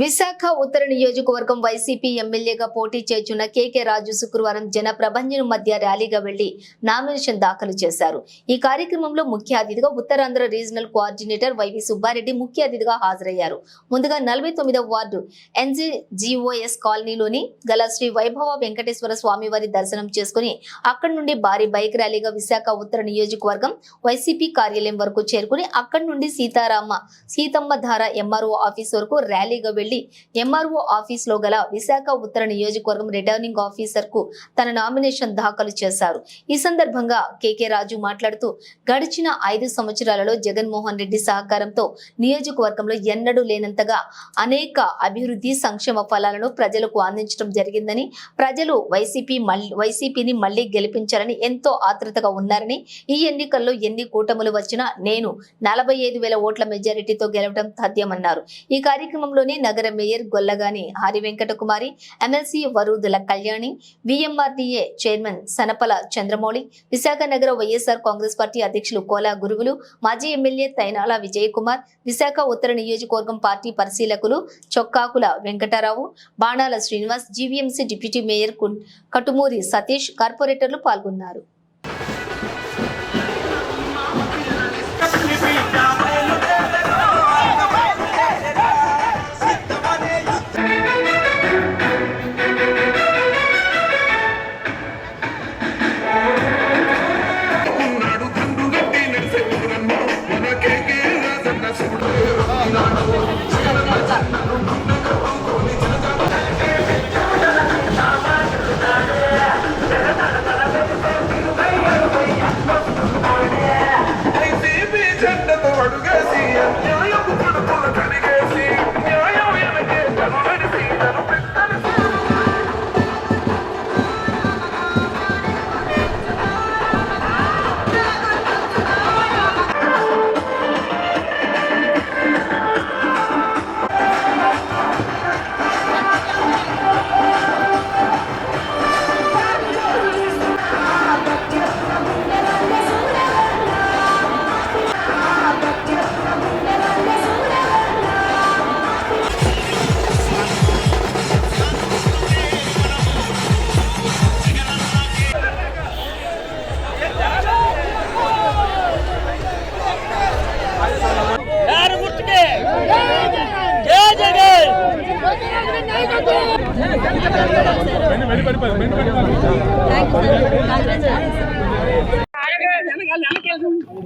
విశాఖ ఉత్తర నియోజకవర్గం వైసీపీ ఎమ్మెల్యేగా పోటీ చేస్తున్న కేకే రాజు శుక్రవారం జన ప్రభంజనం మధ్య ర్యాలీగా వెళ్ళి నామినేషన్ దాఖలు చేశారు. ఈ కార్యక్రమంలో ముఖ్య అతిథిగా Uttarandhra regional coordinator YV Subba Reddy ముఖ్య అతిథిగా హాజరయ్యారు. ముందుగా నలభై వార్డు ఎన్జీజీఓఎస్ కాలనీలోని గల శ్రీ వైభవ వెంకటేశ్వర స్వామి వారి దర్శనం చేసుకుని అక్కడి నుండి భారీ బైక్ ర్యాలీగా విశాఖ ఉత్తర నియోజకవర్గం వైసీపీ కార్యాలయం వరకు చేరుకుని అక్కడి నుండి సీతారామ సీతమ్మ ధార ఎంఆర్ఓ ఆఫీస్ వరకు ర్యాలీ ర్యాలీగా వెళ్ళి ఎంఆర్ఓ ఆఫీస్లో గల విశాఖ ఉత్తర నియోజకవర్గం రిటర్నింగ్ ఆఫీసర్కు తన నామినేషన్ దాఖలు చేశారు. ఈ సందర్భంగా కేకే రాజు మాట్లాడుతూ గడిచిన ఐదు సంవత్సరాలలో జగన్మోహన్ రెడ్డి సహకారంతో నియోజకవర్గంలో ఎన్నడూ లేనంతగా అనేక అభివృద్ధి సంక్షేమ ఫలాలను ప్రజలకు అందించడం జరిగిందని ప్రజలు వైసీపీ వైసీపీని మళ్ళీ గెలిపించాలని ఎంతో ఆతృతగా ఉన్నారని ఈ ఎన్నికల్లో ఎన్ని కూటములు వచ్చినా నేను నలభై ఐదు వేల ఓట్ల మెజారిటీతో గెలవడం సాధ్యమన్నారు. ఈ కార్యక్రమంలోనే నగర mayor Gollagani Hari Venkatakumari MLC Varudula Kalyani VMRDA chairman Sanapala Chandramouli Visakha నగర వైఎస్ఆర్ కాంగ్రెస్ పార్టీ అధ్యక్షులు కోలా గురువులు మాజీ ఎమ్మెల్యే తైనాల విజయకుమార్ విశాఖ ఉత్తర నియోజకవర్గం పార్టీ పరిశీలకులు Chokkakula Venkatarao Banala Srinivas GVMC deputy mayor కు- కటుమూరి సతీష్ కార్పొరేటర్లు పాల్గొన్నారు.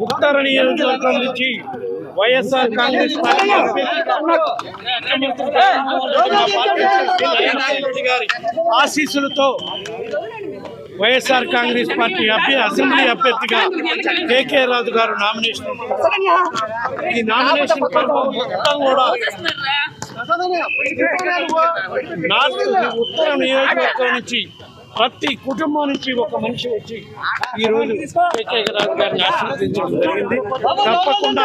ఉత్తర నియోజకవర్గం నుంచి వైఎస్ఆర్ కాంగ్రెస్ పార్టీ గారి ఆశీస్సులతో వైఎస్ఆర్ కాంగ్రెస్ పార్టీ అభ్య అసెంబ్లీ అభ్యర్థిగా కేకే రాజు గారు నామినేషన్ ఈ నామినేషన్ పర్వం మొత్తం కూడా నార్త్ ఉత్తర నియోజకవర్గం నుంచి ప్రతి కుటుంబం నుంచి ఒక మనిషి వచ్చి ఈ రోజు కేకే రాజు గారిని ఆశీర్వదించడం జరిగింది. తప్పకుండా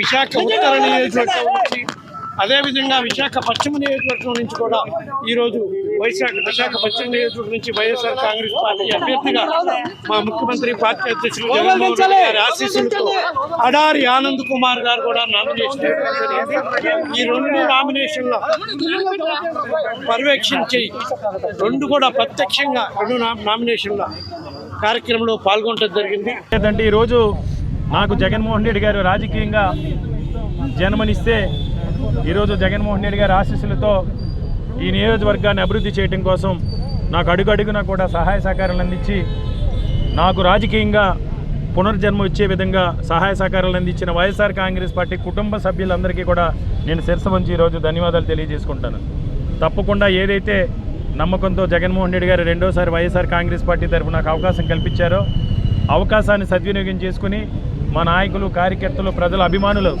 విశాఖ ఉత్తర నియోజకవర్గం నుంచి అదేవిధంగా విశాఖ పశ్చిమ నియోజకవర్గం నుంచి కూడా ఈ రోజు వైశాఖ విశాఖ పశ్చిమ నియోజకవర్గం నుంచి వైఎస్ఆర్ కాంగ్రెస్ పార్టీ అభ్యర్థిగా మా ముఖ్యమంత్రి పార్టీ అధ్యక్షులు జగన్మోహన్ రెడ్డి గారి ఆశీస్సులతో అడారి ఆనంద్ కుమార్ గారు కూడా నామినేషన్ ఈ రెండు నామినేషన్ల పర్యవేక్షించి రెండు కూడా ప్రత్యక్షంగా రెండు నామినేషన్ల కార్యక్రమంలో పాల్గొనడం జరిగింది. లేదంటే ఈరోజు నాకు జగన్మోహన్ రెడ్డి గారు రాజకీయంగా జన్మనిస్తే ఈరోజు జగన్మోహన్ రెడ్డి గారి ఆశీస్సులతో ఈ నియోజకవర్గాన్ని అభివృద్ధి చేయడం కోసం నాకు అడుగడుగునా కూడా సహాయ సహకారాలు అందించి నాకు రాజకీయంగా పునర్జన్మ ఇచ్చే విధంగా సహాయ సహకారాలు అందించిన వైఎస్ఆర్ కాంగ్రెస్ పార్టీ కుటుంబ సభ్యులందరికీ కూడా నేను శిరస మంచి ఈరోజు ధన్యవాదాలు తెలియజేసుకుంటాను. తప్పకుండా ఏదైతే నమ్మకంతో జగన్మోహన్ రెడ్డి గారు రెండోసారి వైఎస్ఆర్ కాంగ్రెస్ పార్టీ తరఫున నాకు అవకాశం కల్పించారో అవకాశాన్ని సద్వినియోగం చేసుకుని మా నాయకులు కార్యకర్తలు ప్రజల అభిమానులు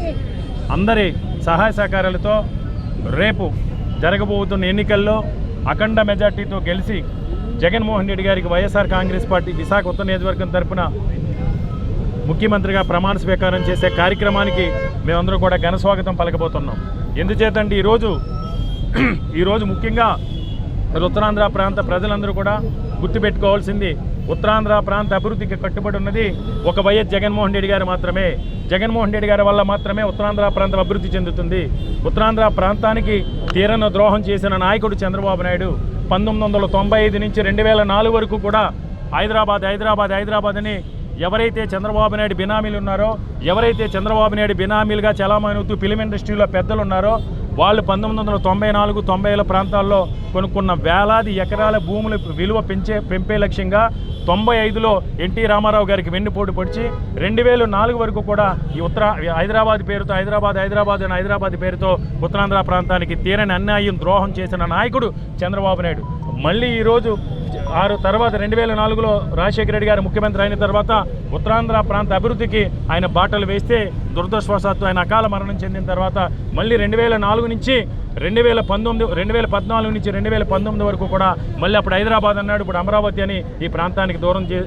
అందరి సహాయ సహకారాలతో రేపు జరగబోతున్న ఎన్నికల్లో అఖండ మెజార్టీతో గెలిచి జగన్మోహన్ రెడ్డి గారికి వైఎస్ఆర్ కాంగ్రెస్ పార్టీ విశాఖ ఉత్తర నియోజకవర్గం తరఫున ముఖ్యమంత్రిగా ప్రమాణ స్వీకారం చేసే కార్యక్రమానికి మేమందరం కూడా ఘన స్వాగతం పలకబోతున్నాం. ఎందుచేతండి ఈరోజు ఈరోజు ముఖ్యంగా ఉత్తరాంధ్ర ప్రాంత ప్రజలందరూ కూడా గుర్తుపెట్టుకోవాల్సింది ఉత్తరాంధ్ర ప్రాంత అభివృద్ధికి కట్టుబడి ఉన్నది ఒక వైఎస్ జగన్మోహన్ రెడ్డి గారు మాత్రమే. జగన్మోహన్ రెడ్డి గారి వల్ల మాత్రమే ఉత్తరాంధ్ర ప్రాంతం అభివృద్ధి చెందుతుంది. ఉత్తరాంధ్ర ప్రాంతానికి తీరన ద్రోహం చేసిన నాయకుడు చంద్రబాబు నాయుడు పంతొమ్మిది వందల తొంభై ఐదు నుంచి రెండు వేల నాలుగు వరకు కూడా హైదరాబాద్ హైదరాబాద్ హైదరాబాద్ అని ఎవరైతే చంద్రబాబు నాయుడు బినామీలు ఉన్నారో ఎవరైతే చంద్రబాబు నాయుడు బినామీలుగా చలామణి అవుతూ ఫిలిం ఇండస్ట్రీలో పెద్దలు ఉన్నారో వాళ్ళు పంతొమ్మిది వందల తొంభై నాలుగు తొంభైల ప్రాంతాల్లో కొనుక్కున్న వేలాది ఎకరాల భూముల విలువ పెంచే పెంపే లక్ష్యంగా తొంభై ఐదులో ఎన్టీ రామారావు గారికి వెన్నుపోటు పొడిచి రెండు వేల నాలుగు వరకు కూడా ఈ ఉత్తర హైదరాబాద్ పేరుతో హైదరాబాద్ హైదరాబాద్ అని హైదరాబాద్ పేరుతో ఉత్తరాంధ్ర ప్రాంతానికి తీరని అన్యాయం ద్రోహం చేసిన నాయకుడు చంద్రబాబు నాయుడు. మళ్ళీ ఈరోజు ఆరు తర్వాత రెండు వేల నాలుగులో రాజశేఖర రెడ్డి గారు ముఖ్యమంత్రి అయిన తర్వాత ఉత్తరాంధ్ర ప్రాంత అభివృద్ధికి ఆయన బాటలు వేస్తే దురదృష్టవశాత్తు ఆయన అకాల మరణం చెందిన తర్వాత మళ్ళీ రెండు వేల నాలుగు నుంచి రెండు వేల పంతొమ్మిది రెండు వేల పద్నాలుగు నుంచి రెండు వేల పంతొమ్మిది వరకు కూడా మళ్ళీ అప్పుడు హైదరాబాద్ అన్నాడు ఇప్పుడు అమరావతి అని ఈ ప్రాంతానికి దూరం చే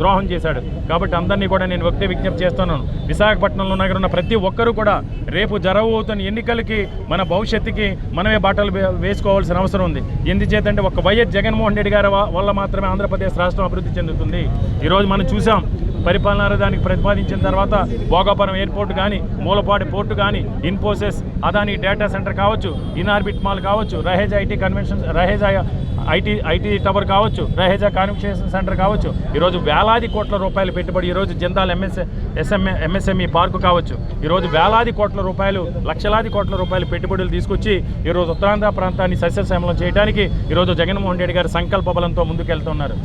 ద్రోహం చేశాడు. కాబట్టి అందరినీ కూడా నేను వ్యక్తి విజ్ఞప్తి చేస్తున్నాను. విశాఖపట్నంలో నగరం ఉన్న ప్రతి ఒక్కరూ కూడా రేపు జరగబోతున్న ఎన్నికలకి మన భవిష్యత్తుకి మనమే బాటలు వేసుకోవాల్సిన అవసరం ఉంది. ఎందుచేతంటే ఒక వైఎస్ జగన్మోహన్ రెడ్డి గారి వల్ల మాత్రమే ఆంధ్రప్రదేశ్ రాష్ట్రం అభివృద్ధి చెందుతుంది. ఈరోజు మనం చూసాం పరిపాలన దానికి ప్రతిపాదించిన తర్వాత భోగాపురం ఎయిర్పోర్ట్ కానీ మూలపాటి పోర్టు కానీ ఇన్ఫోసిస్ అదాని డేటా సెంటర్ కావచ్చు ఇన్ఆర్బిట్ మాల్ కావచ్చు Raheja IT convention Raheja IT IT tower కావచ్చు రహేజా కాన్వెన్షన్ సెంటర్ కావచ్చు ఈరోజు వేలాది కోట్ల రూపాయలు పెట్టుబడి ఈరోజు Jindal MS SMA MSME park కావచ్చు ఈరోజు వేలాది కోట్ల రూపాయలు లక్షలాది కోట్ల రూపాయలు పెట్టుబడులు తీసుకొచ్చి ఈరోజు ఉత్తరాంధ్ర ప్రాంతాన్ని సస్యశ్యామలం చేయడానికి ఈరోజు జగన్మోహన్ రెడ్డి గారి సంకల్ప బలంతో ముందుకెళ్తున్నారు.